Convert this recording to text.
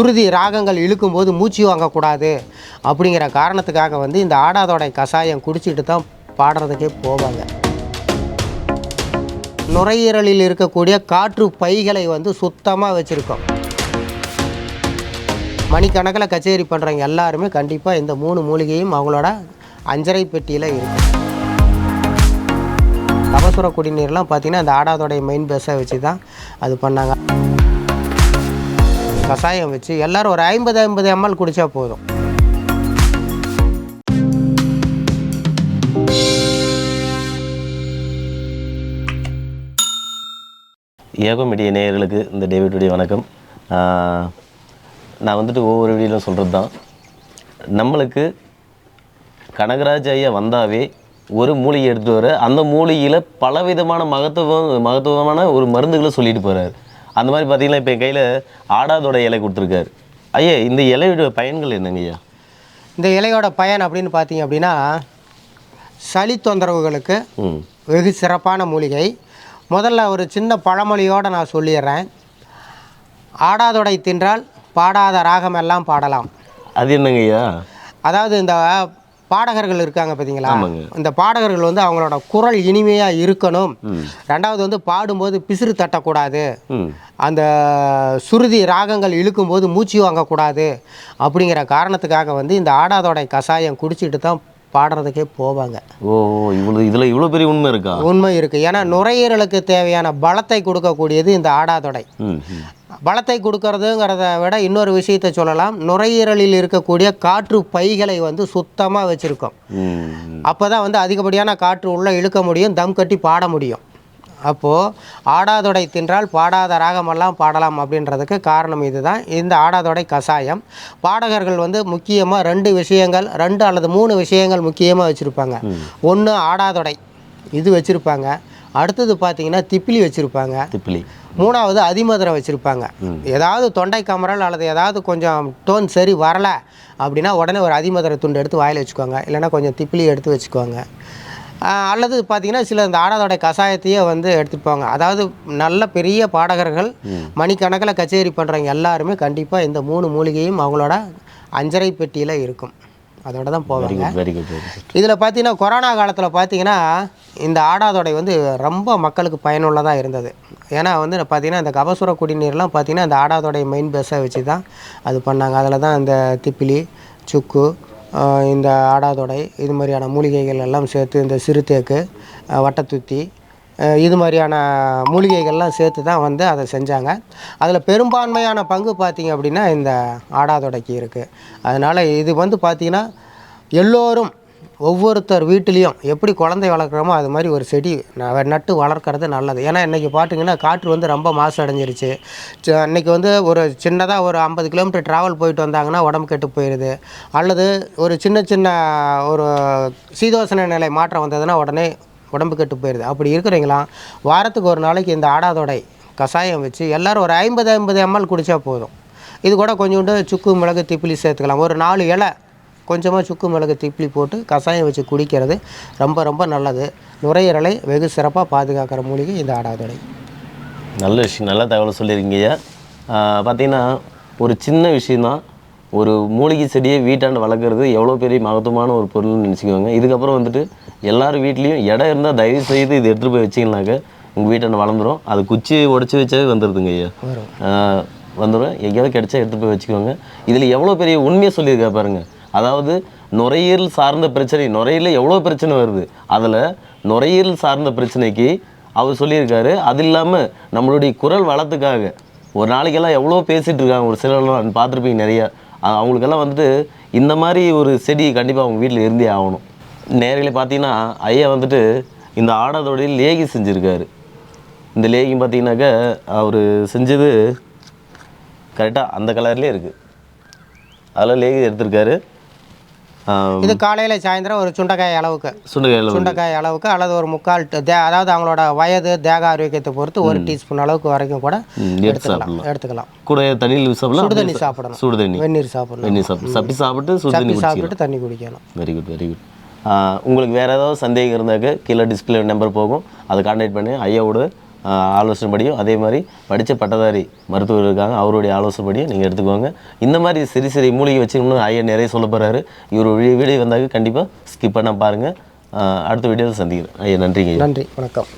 சுருதி ராகங்கள் இழுக்கும்போது மூச்சு வாங்கக்கூடாது அப்படிங்கிற காரணத்துக்காக வந்து இந்த ஆடாதோடை கஷாயம் குடிச்சிட்டு தான் பாடுறதுக்கே போவாங்க. நுரையீரலில் இருக்கக்கூடிய காற்று பைகளை வந்து சுத்தமாக வச்சுருக்கோம். மணிக்கணக்கில் கச்சேரி பண்ணுறவங்க எல்லாருமே கண்டிப்பாக இந்த மூணு மூலிகையும் அவங்களோட அஞ்சரை பெட்டியில் இருக்கும். கபசுர குடிநீர்லாம் பார்த்திங்கன்னா அந்த ஆடாதோடைய மெயின் பேஸை வச்சு தான் அது பண்ணாங்க. கஷாயம் வச்சு எல்லோரும் ஒரு ஐம்பது ஐம்பது எம்எல் குடித்தா போதும். ஏகமிடிய நேயர்களுக்கு இந்த டேவிட்டுடைய வணக்கம். நான் வந்துட்டு ஒவ்வொரு வீடியோலும் சொல்கிறது தான் நம்மளுக்கு கனகராஜ் ஐயா வந்தாவே ஒரு மூலிகை எடுத்துகிட்டு வர அந்த மூலிகையில் பலவிதமான மகத்துவம் மகத்துவமான ஒரு மருந்துகளை சொல்லிட்டு போகிறார் அந்த மாதிரி பார்த்தீங்கன்னா இப்போ என் கையில் ஆடாதோட இலை கொடுத்துருக்காரு. ஐயா இந்த இலையோட பயன்கள் என்னங்க ஐயா? இந்த இலையோட பயன் அப்படின்னு பார்த்தீங்க அப்படின்னா சளி தொந்தரவுகளுக்கு வெகு சிறப்பான மூலிகை. முதல்ல ஒரு சின்ன பழமொழியோடு நான் சொல்லிடுறேன். ஆடாதொடை தின்றால் பாடாத ராகமெல்லாம் பாடலாம். அது என்னங்க ஐயா? அதாவது இந்த பாடகர்கள் இருக்காங்க பார்த்தீங்களா. இந்த பாடகர்கள் வந்து அவங்களோட குரல் இனிமையாக இருக்கணும். ரெண்டாவது வந்து பாடும்போது பிசிறு தட்டக்கூடாது. அந்த சுருதி ராகங்கள் இழுக்கும்போது மூச்சு வாங்கக்கூடாது. அப்படிங்கிற காரணத்துக்காக வந்து இந்த ஆடாதோடை கஷாயம் குடிச்சிட்டு தான் பாடுறதுக்கே போவாங்க. ஓ இவ்வளோ இதில் இவ்வளோ பெரிய உண்மை இருக்கா? உண்மை இருக்குது ஏன்னா நுரையீரலுக்கு தேவையான பலத்தை கொடுக்கக்கூடியது இந்த ஆடாதொடை பலத்தை கொடுக்கறதுங்கிறத விட இன்னொரு விஷயத்தை சொல்லலாம். நுரையீரலில் இருக்கக்கூடிய காற்று பைகளை வந்து சுத்தமாக வச்சுருக்கோம். அப்போ தான் வந்து அதிகப்படியான காற்று உள்ளே இழுக்க முடியும் தம் கட்டி பாட முடியும். அப்போது ஆடாதொடை தின்றால் பாடாத ராகமெல்லாம் பாடலாம் அப்படின்றதுக்கு காரணம் இதுதான். இந்த ஆடாதொடை கஷாயம். பாடகர்கள் வந்து முக்கியமாக ரெண்டு விஷயங்கள் ரெண்டு அல்லது மூணு விஷயங்கள் முக்கியமாக வச்சுருப்பாங்க. ஒன்று ஆடாதொடை இது வச்சுருப்பாங்க. அடுத்தது பார்த்தீங்கன்னா திப்பிலி வச்சுருப்பாங்க. திப்பிலி. மூணாவது அதிமதுரை வச்சுருப்பாங்க. ஏதாவது தொண்டை கமரல் அல்லது ஏதாவது கொஞ்சம் டோன் சரி வரல அப்படின்னா உடனே ஒரு அதிமதுரை துண்டு எடுத்து வாயில் வச்சுக்கோங்க. இல்லைன்னா கொஞ்சம் திப்பிலி எடுத்து வச்சுக்கோங்க. அல்லது பார்த்தீங்கன்னா சில இந்த ஆடாதோட கஷாயத்தையே வந்து எடுத்துட்டு போவாங்க அதாவது நல்ல பெரிய பாடகர்கள் மணிக்கணக்கில் கச்சேரி பண்ணுறவங்க எல்லாருமே கண்டிப்பாக இந்த மூணு மூலிகையும் அவங்களோட அஞ்சரை பெட்டியில் இருக்கும். அதோட தான் போவாங்க. இதில் பார்த்தீங்கன்னா கொரோனா காலத்தில் பார்த்தீங்கன்னா இந்த ஆடாதொடை வந்து ரொம்ப மக்களுக்கு பயனுள்ளதாக இருந்தது. ஏன்னா வந்து பார்த்தீங்கன்னா இந்த கபசுர குடிநீர்லாம் பார்த்தீங்கன்னா இந்த ஆடாதொடை மெயின் பேஸை வச்சு தான் அது பண்ணாங்க. அதில் தான் இந்த திப்பிலி சுக்கு இந்த ஆடாதொடை இது மாதிரியான மூலிகைகள் எல்லாம் சேர்த்து இந்த சிறுத்தேக்கு வட்டத்துத்தி இது மாதிரியான மூலிகைகள்லாம் சேர்த்து தான் வந்து அதை செஞ்சாங்க. அதில் பெரும்பான்மையான பங்கு பார்த்திங்க அப்படின்னா இந்த ஆடாதொடைக்கு இருக்குது அதனால் இது வந்து பார்த்திங்கன்னா எல்லோரும் ஒவ்வொருத்தர் வீட்டிலையும் எப்படி குழந்தை வளர்க்குறோமோ அது மாதிரி ஒரு செடி ந- நட்டு வளர்க்குறது நல்லது. ஏன்னா இன்றைக்கி பார்த்தீங்கன்னா காற்று வந்து ரொம்ப மாசு அடைஞ்சிருச்சு ச- வந்து ஒரு சின்னதாக ஒரு ஐம்பது கிலோமீட்டர் ட்ராவல் போயிட்டு வந்தாங்கன்னா உடம்பு கெட்டு போயிடுது அல்லது ஒரு சின்ன சின்ன ஒரு சீதோசன நிலை மாற்றம் வந்ததுன்னா உடனே உடம்பு கெட்டு போயிடுது அப்படி இருக்கிறீங்களா? வாரத்துக்கு ஒரு நாளைக்கு இந்த ஆடாதொடை கஷாயம் வச்சு எல்லோரும் ஒரு ஐம்பது ஐம்பது எம்எல் குடித்தா போதும். இது கூட கொஞ்சோண்டு சுக்கு மிளகு திப்பிலி சேர்த்துக்கலாம். ஒரு நாலு இலை கொஞ்சமாக சுக்கு மிளகு திப்பிலி போட்டு கஷாயம் வச்சு குடிக்கிறது ரொம்ப ரொம்ப நல்லது. நுரையீரலை வெகு சிறப்பாக பாதுகாக்கிற மூலிகை இந்த ஆடாதொடை நல்ல விஷயம் நல்ல தகவல் சொல்லியிருக்கீங்க பார்த்தீங்கன்னா ஒரு சின்ன விஷயந்தான் ஒரு மூலிகை செடியை வீட்டாண்டு வளர்க்குறது எவ்வளோ பெரிய மகத்துவமான ஒரு பொருள்னு நினச்சிக்கோங்க. இதுக்கப்புறம் வந்துட்டு எல்லார் வீட்லேயும் இடம் இருந்தால் தயவு செய்து இது எடுத்துகிட்டு போய் வச்சிங்கனாக்க உங்கள் வீட்டாண்டு வளர்ந்துரும். அது குச்சி உடச்சி வச்சாவே வந்துடுதுங்க ஐயா. வந்துடும் எங்கேயாவது கிடைச்சா எடுத்து போய் வச்சுக்கோங்க. இதில் எவ்வளோ பெரிய உண்மையை சொல்லியிருக்கா பாருங்க. அதாவது நுரையீரல் சார்ந்த பிரச்சனை நுரையீரல் எவ்வளோ பிரச்சனை வருது? அதில் நுரையீரல் சார்ந்த பிரச்சனைக்கு அவர் சொல்லியிருக்காரு அது இல்லாமல் நம்மளுடைய குரல் வளத்துக்காக. ஒரு நாளைக்கெல்லாம் எவ்வளோ பேசிகிட்டு இருக்காங்க ஒரு சிலர்லாம் பார்த்துருப்பீங்க நிறையா. அவங்களுக்கெல்லாம் வந்துட்டு இந்த மாதிரி ஒரு செடி கண்டிப்பாக அவங்க வீட்டில் இருந்தே ஆகணும். நேரில் பார்த்தீங்கன்னா ஐயா வந்துட்டு இந்த ஆடாதோடைய லேகி செஞ்சுருக்காரு. இந்த லேகி பார்த்தீங்கன்னாக்க அவர் செஞ்சது கரெக்டாக அந்த கலர்லேயே இருக்குது அதில் லேகி எடுத்திருக்காரு. இது காலையில் சாயந்தரம் ஒரு சுண்டைக்காய் அளவுக்கு. சுண்டைக்காய் அளவுக்கு. அல்லது ஒரு முக்கால் அதாவது அவங்களோட வயது தேக ஆரோக்கியத்தை பொறுத்து ஒரு டீஸ்பூன் அளவுக்கு வரைக்கும் கூட எடுத்துக்கலாம். எடுத்துக்கலாம். கூட தண்ணியில் சாப்பிடலாம்? சுடு தண்ணி சாப்பிடணும். சுடு தண்ணி வெந்நீர் சாப்பிடணும். வெந்நீர் சாப்பிட்டு சப்பி சாப்பிட்டு சுடு தண்ணி சப்பி சாப்பிட்டுட்டு தண்ணி குடிக்கணும். வெரி குட் வெரி குட் உங்களுக்கு வேறு ஏதாவது சந்தேகம் இருந்தாக்க கீழே டிஸ்பிளே நம்பர் போகும். அதை கான்டாக்ட் பண்ணி ஐயாவோட ஆலோசனைப்படியும் அதே மாதிரி படித்த பட்டதாரி மருத்துவர் இருக்காங்க அவருடைய ஆலோசனைப்படியும் நீங்கள் எடுத்துக்கோங்க. இந்த மாதிரி சிறு சிறு மூலிகை வச்சு இன்னும் ஐயா நிறைய சொல்ல போகிறாரு இவர் வீடியோ வந்தாக்க கண்டிப்பாக ஸ்கிப் பண்ண பாருங்கள் அடுத்த வீடியோவில் சந்திக்கிறேன். ஐயா நன்றிங்க நன்றி வணக்கம்.